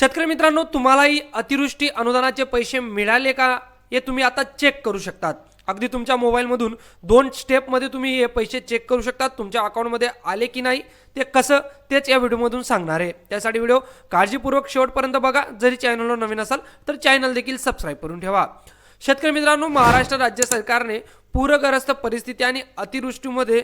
शेतकरी मित्रांनो तुम्हालाही अतिवृष्टी अनुदानाचे पैसे मिळाले का हे तुम्ही आता चेक करू शकतात. अगदी तुमच्या मोबाईलमधून दोन स्टेपमध्ये तुम्ही हे पैसे चेक करू शकतात. तुमच्या अकाउंटमध्ये आले की नाही ते कसं तेच या व्हिडिओमधून सांगणार आहे. त्यासाठी व्हिडिओ काळजीपूर्वक शेवटपर्यंत बघा. जरी चॅनलवर नवीन असाल तर चॅनल देखील सबस्क्राईब करून ठेवा. शेतकरी मित्रांनो महाराष्ट्र राज्य सरकारने पूरग्रस्त परिस्थिती आणि अतिवृष्टीमध्ये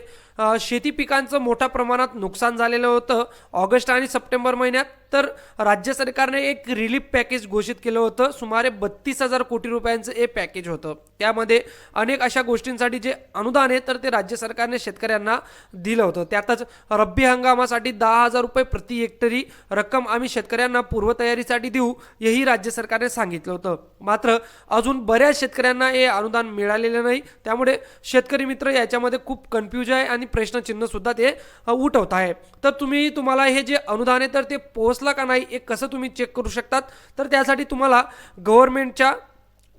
शेती पिकांचं मोठ्या प्रमाणात नुकसान झालेलं होतं ऑगस्ट आणि सप्टेंबर महिन्यात. तर राज्य सरकारने एक रिलीफ पॅकेज घोषित केलं होतं. सुमारे बत्तीस हजार कोटी रुपयांचं हे पॅकेज होतं. त्यामध्ये अनेक अशा गोष्टींसाठी जे अनुदान आहे तर ते राज्य सरकारने शेतकऱ्यांना दिलं होतं. त्यातच रब्बी हंगामासाठी दहा हजार रुपये प्रति हेक्टरी रक्कम आम्ही शेतकऱ्यांना पूर्वतयारीसाठी देऊ हेही राज्य सरकारने सांगितलं होतं. मात्र अजून बऱ्याच शेतकऱ्यांना हे अनुदान मिळालेलं नाही. त्यामुळे त्यामुळे शेतकरी मित्र याच्यामध्ये खूप कन्फ्यूज आहे आणि प्रश्नचिन्हसुद्धा ते उठवत आहे. तर तुम्ही तुम्हाला हे जे अनुदान आहे तर ते पोहोचलं का नाही हे कसं तुम्ही चेक करू शकतात? तर त्यासाठी तुम्हाला गव्हर्नमेंटच्या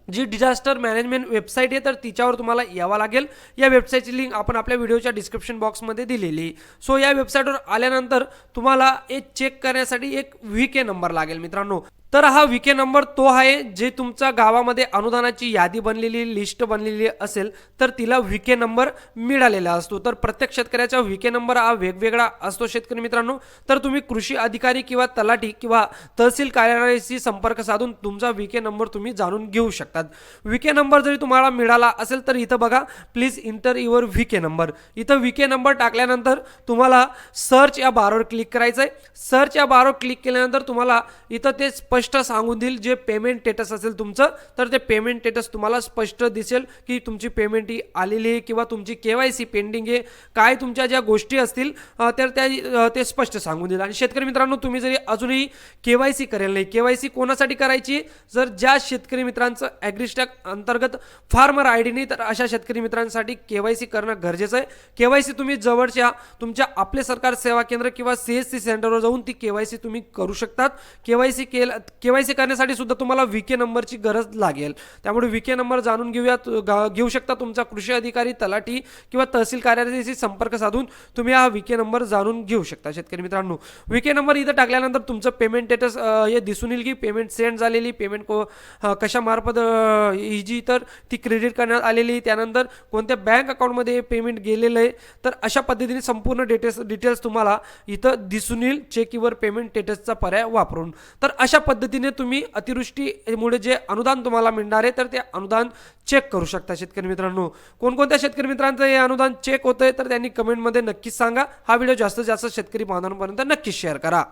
जी डिझास्टर मॅनेजमेंट वेबसाईट आहे तर तिच्यावर तुम्हाला यावं लागेल. या वेबसाईटची लिंक आपण आपल्या व्हिडिओच्या डिस्क्रिप्शन बॉक्समध्ये दिलेली. आहे. सो या वेबसाईटवर आल्यानंतर तुम्हाला हे चेक करण्यासाठी एक व्ही के नंबर लागेल मित्रांनो. तर हा विके के नंबर तो आहे जे तुमच्या गावामध्ये अनुदानाची यादी बनलेली लिस्ट बनलेली असेल तर तिला विके के नंबर मिळालेला असतो. तर प्रत्येक शेतकऱ्याचा विके के नंबर हा वेगवेगळा असतो शेतकरी मित्रांनो. तर तुम्ही कृषी अधिकारी किंवा तलाठी किंवा तहसील कार्यालयाशी संपर्क साधून तुमचा विके के नंबर तुम्ही जाणून घेऊ शकतात. विके के नंबर जरी तुम्हाला मिळाला असेल तर इथं बघा प्लीज इंटर युअर विके के नंबर. इथं विके के नंबर टाकल्यानंतर तुम्हाला सर्च या बारवर क्लिक करायचं आहे सर्च या बारवर क्लिक केल्यानंतर तुम्हाला इथं ते स्पष्ट सांगून देईल. जे पेमेंट स्टेटस असेल तुमचं तर ते पेमेंट स्टेटस तुम्हाला स्पष्ट दिसेल की तुमची पेमेंट ही आलेली आहे किंवा तुमची के वाय सी पेंडिंग आहे. काय तुमच्या ज्या गोष्टी असतील तर त्या ते स्पष्ट सांगून देईल. आणि शेतकरी मित्रांनो तुम्ही जरी अजूनही के वाय सी करेल नाही के वाय सी कोणासाठी करायची? जर ज्या शेतकरी मित्रांचं ॲग्रिस्टॅक अंतर्गत फार्मर आय डी नाही तर अशा शेतकरी मित्रांसाठी के वाय सी करणं गरजेचं आहे. के वाय सी तुम्ही जवळच्या तुमच्या आपले सरकार सेवा केंद्र किंवा सी एस सी सेंटरवर जाऊन ती के वाय सी तुम्ही करू शकतात. के वाय सी केलं के वाय सी करण्यासाठी सुद्धा तुम्हाला व्ही के नंबरची गरज लागेल. त्यामुळे व्ही के नंबर जाणून घेऊयात गा- घेऊ शकता तुमचा कृषी अधिकारी तलाठी किंवा तहसील कार्यालयाशी संपर्क साधून तुम्ही हा व्ही के नंबर जाणून घेऊ शकता शेतकरी मित्रांनो. व्ही के नंबर इथं टाकल्यानंतर तुमचं पेमेंट स्टेटस हे दिसून येईल की पेमेंट सेंड झालेली पेमेंट को कशामार्फत ही जी तर ती क्रेडिट करण्यात आलेली त्यानंतर कोणत्या बँक अकाउंटमध्ये पेमेंट गेलेलं आहे तर अशा पद्धतीने संपूर्ण डिटेल्स डिटेल्स तुम्हाला इथं दिसून येईल चेक पेमेंट स्टेटसचा पर्याय वापरून. तर अशा पद्धतीने तुम्ही अतिवृष्टीमुळे जे अनुदान तुम्हाला मिळणार आहे तर ते अनुदान चेक करू शकता शेतकरी मित्रांनो. कोणकोणत्या शेतकरी मित्रांचं हे अनुदान चेक होतंय तर त्यांनी कमेंटमध्ये नक्कीच सांगा. हा व्हिडिओ जास्तीत जास्त शेतकरी बांधवांपर्यंत नक्कीच शेअर करा.